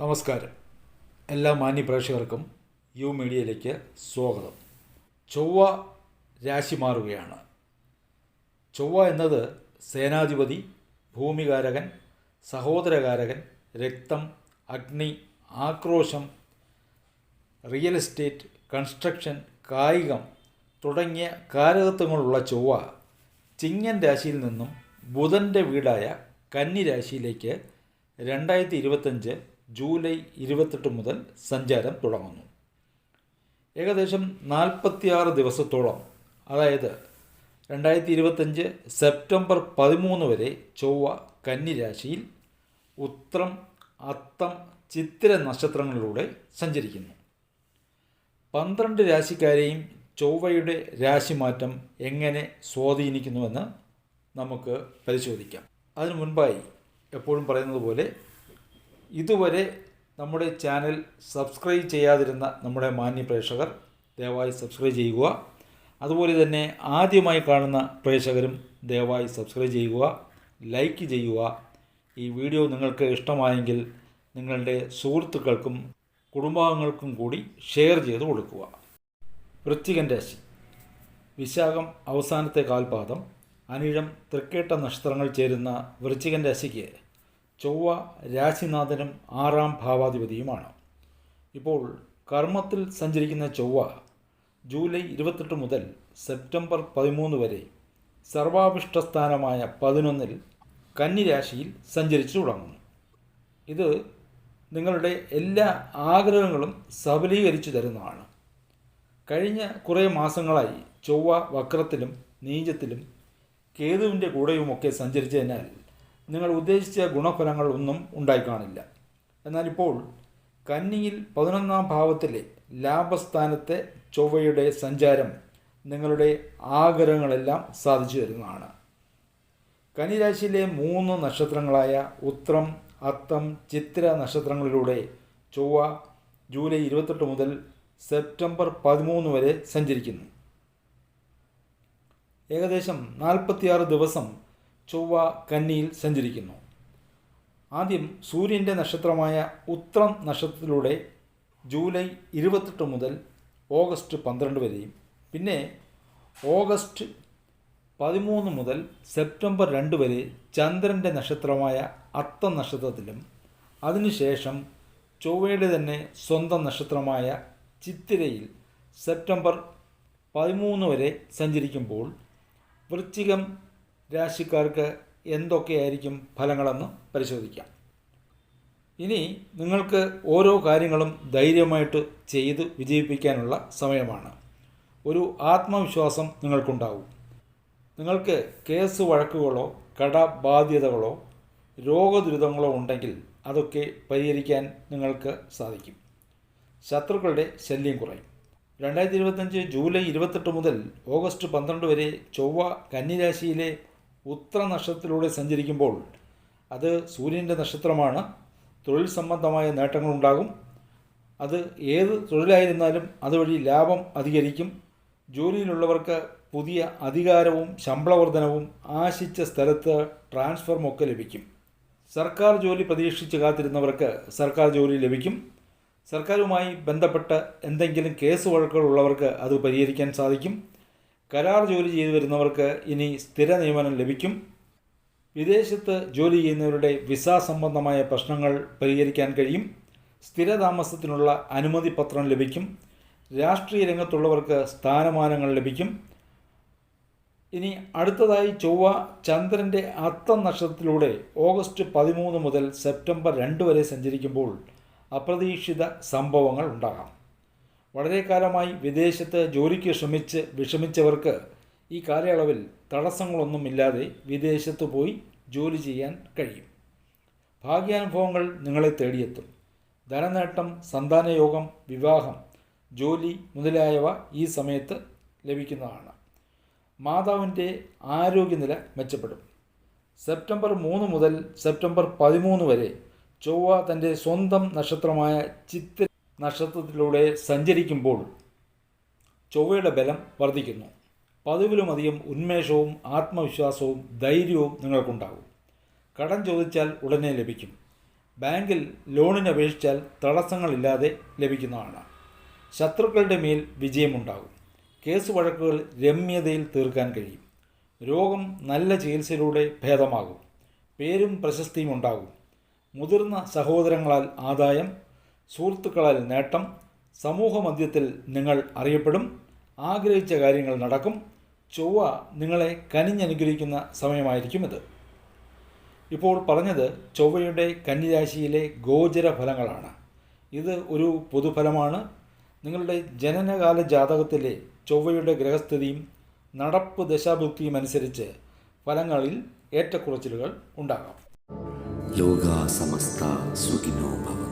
നമസ്കാരം. എല്ലാ മാന്യ പ്രേക്ഷകർക്കും യു മീഡിയയിലേക്ക് സ്വാഗതം. ചൊവ്വ രാശി മാറുകയാണ്. ചൊവ്വ എന്നത് സേനാധിപതി ഭൂമികാരകൻ സഹോദരകാരകൻ രക്തം അഗ്നി ആക്രോശം റിയൽ എസ്റ്റേറ്റ് കൺസ്ട്രക്ഷൻ കായികം തുടങ്ങിയ കാരകത്വങ്ങളുള്ള ചൊവ്വ ചിങ്ങൻ രാശിയിൽ നിന്നും ബുധന്റെ വീടായ കന്നി രാശിയിലേക്ക് രണ്ടായിരത്തി ഇരുപത്തഞ്ച് ജൂലൈ ഇരുപത്തെട്ട് മുതൽ സഞ്ചാരം തുടങ്ങുന്നു. ഏകദേശം നാൽപ്പത്തിയാറ് ദിവസത്തോളം അതായത് രണ്ടായിരത്തി ഇരുപത്തഞ്ച് സെപ്റ്റംബർ പതിമൂന്ന് വരെ ചൊവ്വ കന്നിരാശിയിൽ ഉത്രം അത്തം ചിത്തിര നക്ഷത്രങ്ങളിലൂടെ സഞ്ചരിക്കുന്നു. പന്ത്രണ്ട് രാശിക്കാരെയും ചൊവ്വയുടെ രാശിമാറ്റം എങ്ങനെ സ്വാധീനിക്കുന്നുവെന്ന് നമുക്ക് പരിശോധിക്കാം. അതിനു മുൻപായി എപ്പോഴും പറയുന്നത് പോലെ ഇതുവരെ നമ്മുടെ ചാനൽ സബ്സ്ക്രൈബ് ചെയ്യാതിരുന്ന നമ്മുടെ മാന്യ പ്രേക്ഷകർ ദയവായി സബ്സ്ക്രൈബ് ചെയ്യുക. അതുപോലെ തന്നെ ആദ്യമായി കാണുന്ന പ്രേക്ഷകരും ദയവായി സബ്സ്ക്രൈബ് ചെയ്യുക ലൈക്ക് ചെയ്യുക. ഈ വീഡിയോ നിങ്ങൾക്ക് ഇഷ്ടമായെങ്കിൽ നിങ്ങളുടെ സുഹൃത്തുക്കൾക്കും കുടുംബാംഗങ്ങൾക്കും കൂടി ഷെയർ ചെയ്ത് കൊടുക്കുക. വൃശ്ചികൻ രാശി. വിശാഖം അവസാനത്തെ കാൽപാദം. അനിഴം തൃക്കേട്ട നക്ഷത്രങ്ങൾ ചേരുന്ന വൃശ്ചികൻ രാശിക്ക് ചൊവ്വ രാശിനാഥനും ആറാം ഭാവാധിപതിയുമാണ്. ഇപ്പോൾ കർമ്മത്തിൽ സഞ്ചരിക്കുന്ന ചൊവ്വ ജൂലൈ ഇരുപത്തെട്ട് മുതൽ സെപ്റ്റംബർ പതിമൂന്ന് വരെ സർവാഭിഷ്ടസ്ഥാനമായ പതിനൊന്നിൽ കന്നിരാശിയിൽ സഞ്ചരിച്ചു തുടങ്ങുന്നു. ഇത് നിങ്ങളുടെ എല്ലാ ആഗ്രഹങ്ങളും സബലീകരിച്ചു തരുന്നതാണ്. കഴിഞ്ഞ കുറേ മാസങ്ങളായി ചൊവ്വ വക്രത്തിലും നീചത്തിലും കേതുവിന്റെ കൂടെയുമൊക്കെ സഞ്ചരിച്ചതിനാൽ നിങ്ങൾ ഉദ്ദേശിച്ച ഗുണഫലങ്ങൾ ഒന്നും ഉണ്ടായിക്കാണില്ല. എന്നാൽ ഇപ്പോൾ കന്നിയിൽ പതിനൊന്നാം ഭാവത്തിലെ ലാഭസ്ഥാനത്തെ ചൊവ്വയുടെ സഞ്ചാരം നിങ്ങളുടെ ആഗ്രഹങ്ങളെല്ലാം സാധിച്ചു തരുന്നതാണ്. കന്നിരാശിയിലെ മൂന്ന് നക്ഷത്രങ്ങളായ ഉത്രം അത്തം ചിത്ര നക്ഷത്രങ്ങളിലൂടെ ചൊവ്വ ജൂലൈ ഇരുപത്തെട്ട് മുതൽ സെപ്റ്റംബർ പതിമൂന്ന് വരെ സഞ്ചരിക്കുന്നു. ഏകദേശം നാൽപ്പത്തിയാറ് ദിവസം ചൊവ്വ കന്നിയിൽ സഞ്ചരിക്കുന്നു. ആദ്യം സൂര്യന്റെ നക്ഷത്രമായ ഉത്രം നക്ഷത്രത്തിലൂടെ ജൂലൈ ഇരുപത്തെട്ട് മുതൽ ഓഗസ്റ്റ് പന്ത്രണ്ട് വരെയും പിന്നെ ഓഗസ്റ്റ് പതിമൂന്ന് മുതൽ സെപ്റ്റംബർ രണ്ട് വരെ ചന്ദ്രന്റെ നക്ഷത്രമായ അത്തം നക്ഷത്രത്തിലും അതിനുശേഷം ചൊവ്വയുടെ തന്നെ സ്വന്തം നക്ഷത്രമായ ചിത്തിരയിൽ സെപ്റ്റംബർ പതിമൂന്ന് വരെ സഞ്ചരിക്കുമ്പോൾ വൃശ്ചികം രാശിക്കാർക്ക് എന്തൊക്കെയായിരിക്കും ഫലങ്ങളെന്ന് പരിശോധിക്കാം. ഇനി നിങ്ങൾക്ക് ഓരോ കാര്യങ്ങളും ധൈര്യമായിട്ട് ചെയ്ത് വിജയിപ്പിക്കാനുള്ള സമയമാണ്. ഒരു ആത്മവിശ്വാസം നിങ്ങൾക്കുണ്ടാവും. നിങ്ങൾക്ക് കേസ് വഴക്കുകളോ കടബാധ്യതകളോ രോഗദുരിതങ്ങളോ ഉണ്ടെങ്കിൽ അതൊക്കെ പരിഹരിക്കാൻ നിങ്ങൾക്ക് സാധിക്കും. ശത്രുക്കളുടെ ശല്യം കുറയും. രണ്ടായിരത്തി ഇരുപത്തഞ്ച് ജൂലൈ ഇരുപത്തെട്ട് മുതൽ ഓഗസ്റ്റ് പന്ത്രണ്ട് വരെ ചൊവ്വ കന്നിരാശിയിലെ ഉത്തര നക്ഷത്രത്തിലൂടെ സഞ്ചരിക്കുമ്പോൾ അത് സൂര്യന്റെ നക്ഷത്രമാണ്. തൊഴിൽ സംബന്ധമായ നേട്ടങ്ങളുണ്ടാകും. അത് ഏത് തൊഴിലായിരുന്നാലും അതുവഴി ലാഭം അധികരിക്കും. ജോലിയിലുള്ളവർക്ക് പുതിയ അധികാരവും ശമ്പളവർദ്ധനവും ആശിച്ച സ്ഥലത്ത് ട്രാൻസ്ഫറുമൊക്കെ ലഭിക്കും. സർക്കാർ ജോലി പ്രതീക്ഷിച്ച് കാത്തിരുന്നവർക്ക് സർക്കാർ ജോലി ലഭിക്കും. സർക്കാരുമായി ബന്ധപ്പെട്ട് എന്തെങ്കിലും കേസ് വഴക്കുകൾ ഉള്ളവർക്ക് അത് പരിഹരിക്കാൻ സാധിക്കും. കരാർ ജോലി ചെയ്തു വരുന്നവർക്ക് ഇനി സ്ഥിര നിയമനം ലഭിക്കും. വിദേശത്ത് ജോലി ചെയ്യുന്നവരുടെ വിസ സംബന്ധമായ പ്രശ്നങ്ങൾ പരിഹരിക്കാൻ കഴിയും. സ്ഥിര താമസത്തിനുള്ള അനുമതി പത്രം ലഭിക്കും. രാഷ്ട്രീയ രംഗത്തുള്ളവർക്ക് സ്ഥാനമാനങ്ങൾ ലഭിക്കും. ഇനി അടുത്തതായി ചൊവ്വ ചന്ദ്രന്റെ അത്തം നക്ഷത്രത്തിലൂടെ ഓഗസ്റ്റ് പതിമൂന്ന് മുതൽ സെപ്റ്റംബർ രണ്ട് വരെ സഞ്ചരിക്കുമ്പോൾ അപ്രതീക്ഷിത സംഭവങ്ങൾ ഉണ്ടാകാം. വളരെ കാലമായി വിദേശത്ത് ജോലിക്ക് ശ്രമിച്ച് വിഷമിച്ചവർക്ക് ഈ കാലയളവിൽ തടസ്സങ്ങളൊന്നുമില്ലാതെ വിദേശത്ത് പോയി ജോലി ചെയ്യാൻ കഴിയും. ഭാഗ്യാനുഭവങ്ങൾ നിങ്ങളെ തേടിയെത്തും. ധനനേട്ടം സന്താനയോഗം വിവാഹം ജോലി മുതലായവ ഈ സമയത്ത് ലഭിക്കുന്നതാണ്. മാതാവിന്റെ ആരോഗ്യനില മെച്ചപ്പെടും. സെപ്റ്റംബർ മൂന്ന് മുതൽ സെപ്റ്റംബർ പതിമൂന്ന് വരെ ചൊവ്വ തന്റെ സ്വന്തം നക്ഷത്രമായ ചിത്ര നക്ഷത്രത്തിലൂടെ സഞ്ചരിക്കുമ്പോൾ ചൊവ്വയുടെ ബലം വർദ്ധിക്കുന്നു. പതിവിലുമധികം ഉന്മേഷവും ആത്മവിശ്വാസവും ധൈര്യവും നിങ്ങൾക്കുണ്ടാകും. കടം ചോദിച്ചാൽ ഉടനെ ലഭിക്കും. ബാങ്കിൽ ലോണിന് അപേക്ഷിച്ചാൽ തടസ്സങ്ങളില്ലാതെ ലഭിക്കുന്നതാണ്. ശത്രുക്കളുടെ മേൽ വിജയമുണ്ടാകും. കേസ് വഴക്കുകൾ രമ്യതയിൽ തീർക്കാൻ കഴിയും. രോഗം നല്ല ചികിത്സയിലൂടെ ഭേദമാകും. പേരും പ്രശസ്തിയും ഉണ്ടാകും. മുതിർന്ന സഹോദരങ്ങളാൽ ആദായം സുഹൃത്തുക്കളാൽ നേട്ടം സമൂഹമധ്യത്തിൽ നിങ്ങൾ അറിയപ്പെടും ആഗ്രഹിച്ച കാര്യങ്ങൾ നടക്കും ചൊവ്വ നിങ്ങളെ കനിഞ്ഞനുഗ്രഹിക്കുന്ന സമയമായിരിക്കും ഇത്. ഇപ്പോൾ പറഞ്ഞത് ചൊവ്വയുടെ കന്നിരാശിയിലെ ഗോചര ഫലങ്ങളാണ്. ഇത് ഒരു പൊതുഫലമാണ്. നിങ്ങളുടെ ജനനകാല ജാതകത്തിലെ ചൊവ്വയുടെ ഗ്രഹസ്ഥിതിയും നടപ്പ് ദശാഭുക്തിയും അനുസരിച്ച് ഫലങ്ങളിൽ ഏറ്റക്കുറച്ചിലുകൾ ഉണ്ടാകാം. ലോകാസമസ്ത സുഖിനോ ഭവ.